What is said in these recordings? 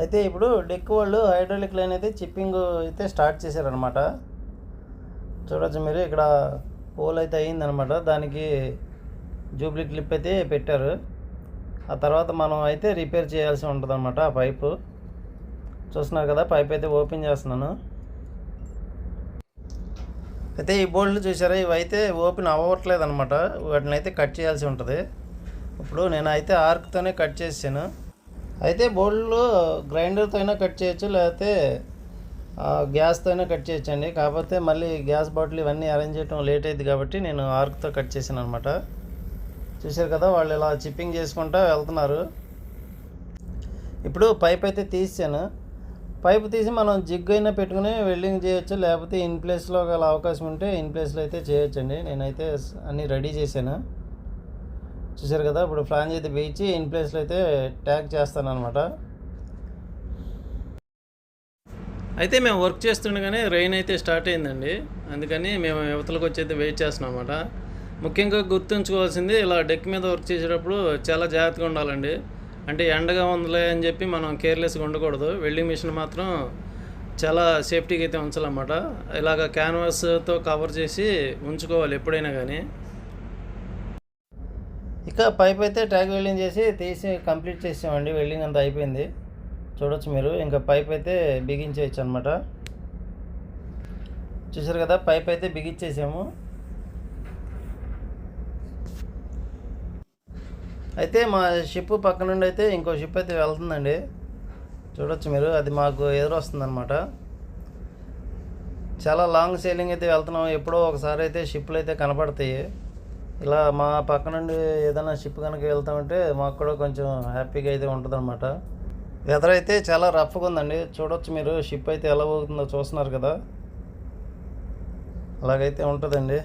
అయితే ఇప్పుడు డెక్ వాళ్ళు హైడ్రాలిక్ లైన్ అయితే చిప్పింగ్ అయితే స్టార్ట్ చేశారనమాట చూడొచ్చు మీరు ఇక్కడ హోల్ అయితే అయ్యిందనమాట దానికి జూబ్లీ క్లిప్ అయితే పెట్టారు. ఆ తర్వాత మనం అయితే రిపేర్ చేయాల్సి ఉంటుంది అనమాట ఆ పైపు. చూస్తున్నారు కదా పైప్ అయితే ఓపెన్ చేస్తున్నాను. అయితే ఈ బోల్డ్లు చూసారా ఇవి అయితే ఓపెన్ అవ్వట్లేదు అనమాట వాటిని అయితే కట్ చేయాల్సి ఉంటుంది. ఇప్పుడు నేను అయితే ఆర్క్తోనే కట్ చేసాను అయితే బోల్డ్లు గ్రైండర్తో అయినా కట్ చేయొచ్చు లేకపోతే ఆ, గ్యాస్తో అయినా కట్ చేయొచ్చు అండి. కాకపోతే మళ్ళీ గ్యాస్ బాటిల్ ఇవన్నీ అరేంజ్ చేయడం లేట్ అయింది కాబట్టి నేను ఆర్క్తో కట్ చేశాను అనమాట చూశారు కదా వాళ్ళు ఇలా చిప్పింగ్ చేసుకుంటా వెళ్తున్నారు. ఇప్పుడు పైప్ అయితే తీసాను. పైప్ తీసి మనం జిగ్ అయినా పెట్టుకుని వెల్డింగ్ చేయొచ్చు లేకపోతే ఇన్ ప్లేస్లో గల అవకాశం ఉంటే ఇన్ ప్లేస్లో అయితే చేయొచ్చండి. నేనైతే అన్నీ రెడీ చేశాను. చూశారు కదా ఇప్పుడు ఫ్లాంజ్ అయితే వేయించి ఇన్ ప్లేస్లో అయితే ట్యాగ్ చేస్తాను అనమాట అయితే మేము వర్క్ చేస్తుండగానే రెయిన్ అయితే స్టార్ట్ అయిందండి. అందుకని మేము యువతలకు వచ్చి అయితే వెయిట్ చేస్తున్నాం అనమాట ముఖ్యంగా గుర్తుంచుకోవాల్సింది ఇలా డెక్ మీద వర్క్ చేసేటప్పుడు చాలా జాగ్రత్తగా ఉండాలండి. అంటే ఎండగా ఉందిలే అని చెప్పి మనం కేర్లెస్గా ఉండకూడదు. వెల్డింగ్ మిషన్ మాత్రం చాలా సేఫ్టీగా అయితే ఉంచాలన్నమాట. ఇలాగ క్యాన్వాస్తో కవర్ చేసి ఉంచుకోవాలి ఎప్పుడైనా కానీ ఇక పైప్ అయితే ట్యాగ్ వెల్డింగ్ చేసి తీసి కంప్లీట్ చేసామండి వెల్డింగ్ అంతా అయిపోయింది. చూడొచ్చు మీరు. ఇంకా పైప్ అయితే బిగించేయచ్చు అనమాట చూసారు కదా పైప్ అయితే బిగించేసాము. అయితే మా షిప్ పక్క నుండి అయితే ఇంకో షిప్ అయితే వెళ్తుందండి. చూడొచ్చు మీరు. అది మాకు ఎదురొస్తుందన్నమాట. చాలా లాంగ్ సేలింగ్ అయితే వెళ్తున్నాం ఎప్పుడో ఒకసారి అయితే షిప్లు అయితే కనపడతాయి. ఇలా మా పక్క నుండి ఏదైనా షిప్ కనుక వెళ్తామంటే మాకు కూడా కొంచెం హ్యాపీగా అయితే ఉంటుందన్నమాట. వెదర్ అయితే చాలా రఫ్గా ఉందండి. చూడొచ్చు మీరు షిప్ అయితే ఎలా పోతుందో చూస్తున్నారు కదా. అలాగైతే ఉంటుందండి.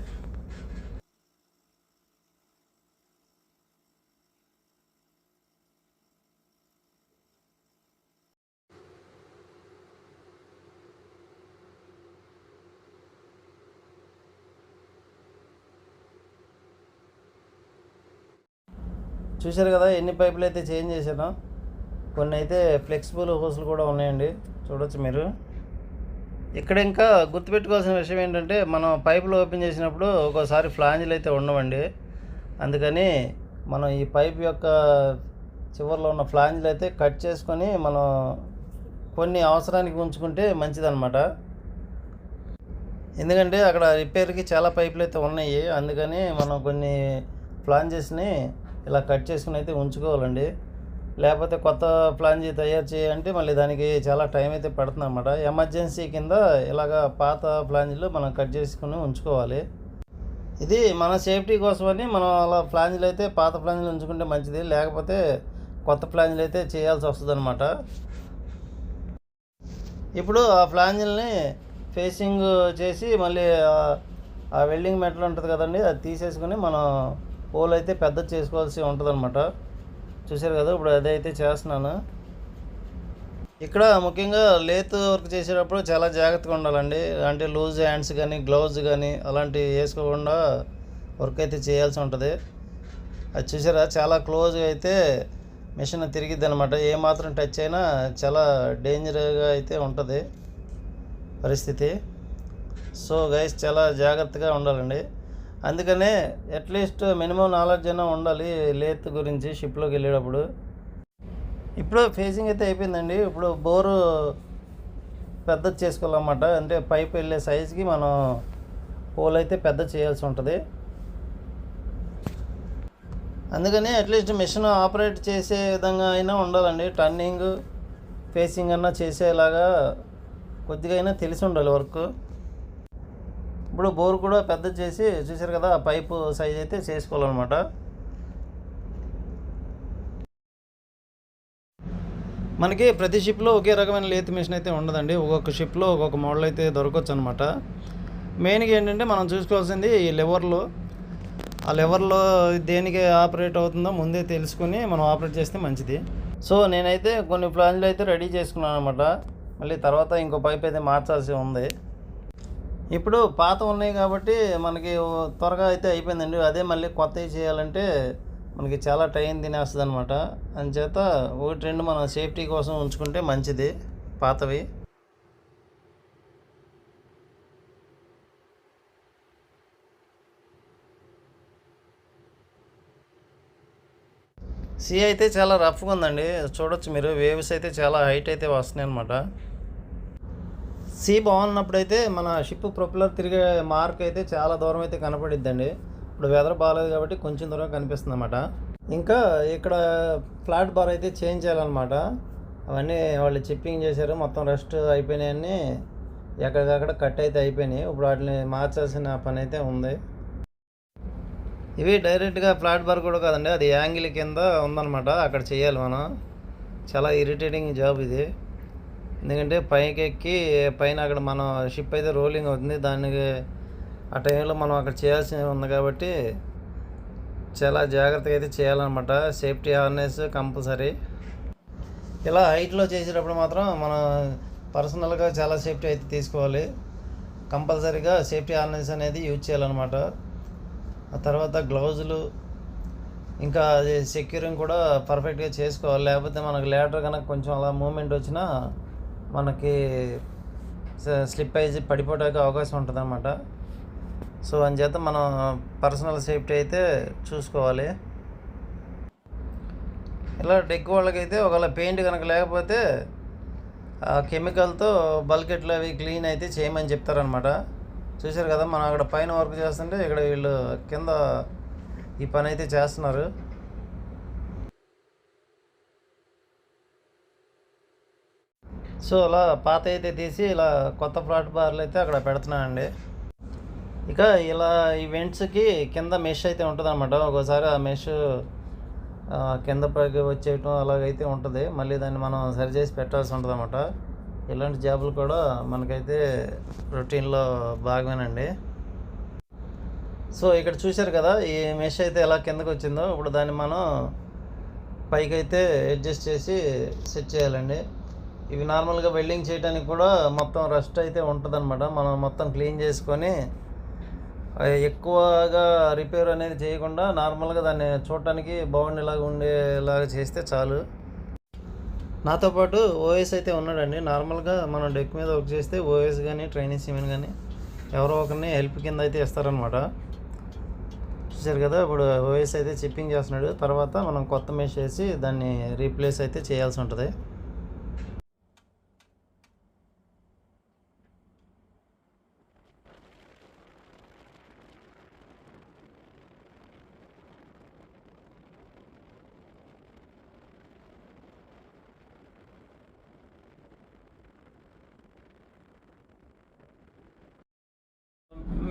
చూశారు కదా ఎన్ని పైపులు అయితే చేంజ్ చేశానో కొన్ని అయితే ఫ్లెక్సిబుల్ హోస్లు కూడా ఉన్నాయండి. చూడొచ్చు మీరు. ఇక్కడ ఇంకా గుర్తుపెట్టుకోవాల్సిన విషయం ఏంటంటే మనం పైపులు ఓపెన్ చేసినప్పుడు ఒక్కోసారి ఫ్లాంజ్లు అయితే ఉండవండి. అందుకని మనం ఈ పైప్ యొక్క చివరిలో ఉన్న ఫ్లాంజ్లు అయితే కట్ చేసుకొని మనం కొన్ని అవసరానికి ఉంచుకుంటే మంచిదన్నమాట. ఎందుకంటే అక్కడ రిపేర్కి చాలా పైపులు అయితే ఉన్నాయి. అందుకని మనం కొన్ని ఫ్లాంజెస్ని ఇలా కట్ చేసుకుని అయితే ఉంచుకోవాలండి. లేకపోతే కొత్త ఫ్లాంజీ తయారు చేయాలంటే మళ్ళీ దానికి చాలా టైం అయితే పడుతుంది అన్నమాట. ఎమర్జెన్సీ కింద ఇలాగ పాత ఫ్లాంజీలు మనం కట్ చేసుకుని ఉంచుకోవాలి. ఇది మన సేఫ్టీ కోసమని మనం అలా ఫ్లాంజీలు అయితే పాత ప్లాన్లు ఉంచుకుంటే మంచిది. లేకపోతే కొత్త ప్లాన్లు అయితే చేయాల్సి వస్తుంది అనమాట ఇప్పుడు ఆ ఫ్లాంజిల్ని ఫేసింగ్ చేసి మళ్ళీ ఆ- ఆ వెల్డింగ్ మెటల్ ఉంటుంది కదండి అది తీసేసుకుని మనం హోల్ అయితే పెద్ద చేసుకోవాల్సి ఉంటుందన్నమాట. చూసారు కదా ఇప్పుడు అదే అయితే చేస్తున్నాను. ఇక్కడ ముఖ్యంగా లేత్ వర్క్ చేసేటప్పుడు చాలా జాగ్రత్తగా ఉండాలండి. అంటే లూజ్ హ్యాండ్స్ కానీ గ్లౌజ్ కానీ అలాంటివి వేసుకోకుండా వర్క్ అయితే చేయాల్సి ఉంటుంది. అది చూసారా చాలా క్లోజ్గా అయితే మిషన్ తిరిగిద్ది అనమాట ఏమాత్రం టచ్ అయినా చాలా డేంజర్గా అయితే ఉంటుంది పరిస్థితి. సో గైస్ చాలా జాగ్రత్తగా ఉండాలండి. అందుకనే అట్లీస్ట్ మినిమం నాలెడ్జ్ అయినా ఉండాలి లేత్ గురించి షిప్లోకి వెళ్ళేటప్పుడు. ఇప్పుడు ఫేసింగ్ అయితే అయిపోయిందండి. ఇప్పుడు బోరు పెద్ద చేసుకోవాలన్నమాట. అంటే పైప్ వెళ్ళే సైజుకి మనం పోల్ అయితే పెద్ద చేయాల్సి ఉంటుంది. అందుకని అట్లీస్ట్ మిషన్ ఆపరేట్ చేసే విధంగా అయినా ఉండాలండి. టర్నింగ్ ఫేసింగ్ అన్నా చేసేలాగా కొద్దిగా అయినా తెలిసి ఉండాలి వర్క్. ఇప్పుడు బోర్ కూడా పెద్ద చేసి చూసారు కదా పైపు సైజ్ అయితే చేసుకోవాలన్నమాట. మనకి ప్రతి షిప్లో ఒకే రకమైన లేత్ మిషన్ అయితే ఉండదండి. ఒక్కొక్క షిప్లో ఒక్కొక్క మోడల్ అయితే దొరకవచ్చు అనమాట మెయిన్గా ఏంటంటే మనం చూసుకోవాల్సింది ఈ లెవర్లో ఆ లెవర్లో దేనికి ఆపరేట్ అవుతుందో ముందే తెలుసుకుని మనం ఆపరేట్ చేస్తే మంచిది. సో నేనైతే కొన్ని ప్లాన్లు అయితే రెడీ చేసుకున్నాను అనమాట మళ్ళీ తర్వాత ఇంకో పైప్ అయితే మార్చాల్సి ఉంది. ఇప్పుడు పాత ఉన్నాయి కాబట్టి మనకి త్వరగా అయితే అయిపోయిందండి. అదే మళ్ళీ కొత్తవి చేయాలంటే మనకి చాలా టైం తినేస్తుంది అనమాట అందుచేత ఒకటి రెండు మనం సేఫ్టీ కోసం ఉంచుకుంటే మంచిది పాతవి. సీ అయితే చాలా రఫ్గా ఉందండి. చూడొచ్చు మీరు వేవ్స్ అయితే చాలా హైట్ అయితే వస్తున్నాయి అనమాట సీ బాగున్నప్పుడైతే అయితే మన షిప్ ప్రొపెలర్ తిరిగే మార్క్ అయితే చాలా దూరం అయితే కనపడిద్దండి. ఇప్పుడు వెదర్ బాగాలేదు కాబట్టి కొంచెం దూరం కనిపిస్తుంది అనమాట ఇంకా ఇక్కడ ఫ్లాట్ బార్ అయితే చేంజ్ చేయాలన్నమాట. అవన్నీ వాళ్ళు చిప్పింగ్ చేశారు మొత్తం రెస్ట్ అయిపోయినాయని ఎక్కడికక్కడ కట్ అయితే అయిపోయినాయి. ఇప్పుడు వాటిని మార్చాల్సిన పని అయితే ఉంది. ఇవి డైరెక్ట్గా ఫ్లాట్ బార్ కూడా కాదండి అది యాంగిల్ కింద ఉందన్నమాట. అక్కడ చేయాలి మనం. చాలా ఇరిటేటింగ్ జాబ్ ఇది. ఎందుకంటే పైకి ఎక్కి పైన అక్కడ మనం షిప్ అయితే రోలింగ్ అవుతుంది. దానికి ఆ టైంలో మనం అక్కడ చేయాల్సి ఉంది కాబట్టి చాలా జాగ్రత్తగా అయితే చేయాలన్నమాట. సేఫ్టీ అవేర్నెస్ కంపల్సరీ ఇలా హైట్లో చేసేటప్పుడు మాత్రం మనం పర్సనల్గా చాలా సేఫ్టీ అయితే తీసుకోవాలి. కంపల్సరీగా సేఫ్టీ అవేర్నెస్ అనేది యూజ్ చేయాలన్నమాట. ఆ తర్వాత గ్లౌజులు ఇంకా అది సెక్యూరింగ్ కూడా పర్ఫెక్ట్గా చేసుకోవాలి. లేకపోతే మనకు లేటర్ కనుక కొంచెం అలా మూమెంట్ వచ్చినా మనకి స్లిప్ అయ్యి పడిపోవడానికి అవకాశం ఉంటుంది అన్నమాట సో అందుచేత మనం పర్సనల్ సేఫ్టీ అయితే చూసుకోవాలి. ఇలా డెక్ వాళ్ళకైతే ఒకవేళ పెయింట్ కనుక లేకపోతే ఆ కెమికల్తో బల్కెట్లు అవి క్లీన్ అయితే చేయమని చెప్తారనమాట చూశారు కదా మనం అక్కడ పైన వర్క్ చేస్తుంటే ఇక్కడ వీళ్ళు కింద ఈ పని అయితే చేస్తున్నారు. సో అలా పాత అయితే తీసి ఇలా కొత్త ఫ్లాట్ బార్లు అయితే అక్కడ పెడుతున్నానండి. ఇక ఇలా ఈ వెంట్స్కి కింద మెష్ అయితే ఉంటుంది అనమాట ఒకసారి ఆ మెష్ కింద పైకి వచ్చేయటం అలాగైతే ఉంటుంది. మళ్ళీ దాన్ని మనం సరి చేసి పెట్టాల్సి ఉంటుంది అనమాట ఇలాంటి జాబులు కూడా మనకైతే రొటీన్లో భాగమేనండి. సో ఇక్కడ చూశారు కదా ఈ మెష్ అయితే ఎలా కిందకు వచ్చిందో ఇప్పుడు దాన్ని మనం పైకి అయితే అడ్జస్ట్ చేసి సెట్ చేయాలండి. ఇవి నార్మల్గా వెల్డింగ్ చేయడానికి కూడా మొత్తం రస్ట్ అయితే ఉంటుందన్నమాట. మనం మొత్తం క్లీన్ చేసుకొని ఎక్కువగా రిపేర్ అనేది చేయకుండా నార్మల్గా దాన్ని చూడటానికి బాగుండేలాగా ఉండేలాగా చేస్తే చాలు. నాతో పాటు ఓఎస్ అయితే ఉన్నాడండి. నార్మల్గా మనం డెక్ మీద వర్క్ చేస్తే ఓఎస్ కానీ ట్రైనింగ్ సిమెన్ కానీ ఎవరో ఒకరిని హెల్ప్ కింద అయితే ఇస్తారనమాట చూసారు కదా ఇప్పుడు ఓఎస్ అయితే చిప్పింగ్ చేస్తున్నాడు. తర్వాత మనం కొత్త మెష్ వేసి దాన్ని రీప్లేస్ అయితే చేయాల్సి ఉంటుంది.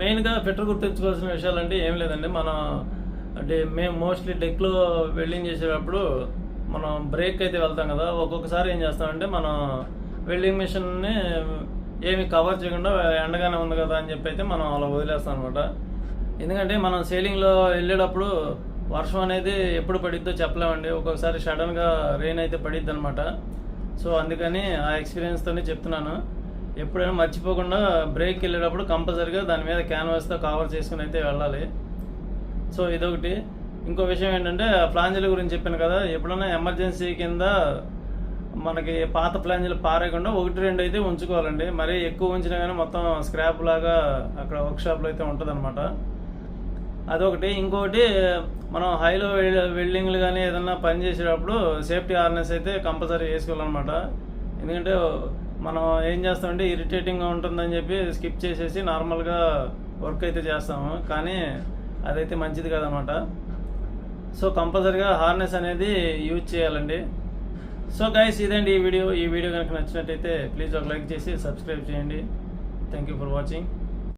మెయిన్గా ఫిట్టర్ గుర్తుంచుకోవాల్సిన విషయాలు అంటే ఏం లేదండి. మనం అంటే మేము మోస్ట్లీ డెక్లో వెల్డింగ్ చేసేటప్పుడు మనం బ్రేక్ అయితే వెళ్తాం కదా. ఒక్కొక్కసారి ఏం చేస్తామంటే మనం వెల్డింగ్ మిషన్ని ఏమి కవర్ చేయకుండా ఎండగానే ఉంది కదా అని చెప్పి అయితే మనం అలా వదిలేస్తాం అనమాట ఎందుకంటే మనం సేలింగ్లో వెళ్ళేటప్పుడు వర్షం అనేది ఎప్పుడు పడిద్దో చెప్పలేమండి. ఒక్కొక్కసారి సడన్గా రెయిన్ అయితే పడిద్ది అనమాట సో అందుకని ఆ ఎక్స్పీరియన్స్తోనే చెప్తున్నాను. ఎప్పుడైనా మర్చిపోకుండా బ్రేక్ వెళ్ళేటప్పుడు కంపల్సరీగా దాని మీద క్యాన్వాస్తో కవర్ చేసుకుని అయితే వెళ్ళాలి. సో ఇదొకటి. ఇంకో విషయం ఏంటంటే ఫ్లాంజీల గురించి చెప్పాను కదా ఎప్పుడైనా ఎమర్జెన్సీ కింద మనకి పాత ఫ్లాంజీలు పారేయకుండా ఒకటి రెండు అయితే ఉంచుకోవాలండి. మరీ ఎక్కువ ఉంచినా కానీ మొత్తం స్క్రాప్ లాగా అక్కడ వర్క్షాప్లో అయితే ఉంటుంది అదొకటి. ఇంకొకటి మనం హైలో వెల్డింగ్లు కానీ ఏదన్నా పని చేసేటప్పుడు సేఫ్టీ ఆర్నెస్ అయితే కంపల్సరీ వేసుకోవాలన్నమాట. ఎందుకంటే మనం ఏం చేస్తామంటే ఇరిటేటింగ్గా ఉంటుందని చెప్పి స్కిప్ చేసేసి నార్మల్గా వర్క్ అయితే చేస్తాము. కానీ అదైతే మంచిది కాదనమాట. సో కంపల్సరీగా హార్నెస్ అనేది యూజ్ చేయాలండి. సో గైస్ ఇదండి ఈ వీడియో. ఈ వీడియో కనుక నచ్చినట్టయితే ప్లీజ్ ఒక లైక్ చేసి సబ్స్క్రైబ్ చేయండి. Thank you for watching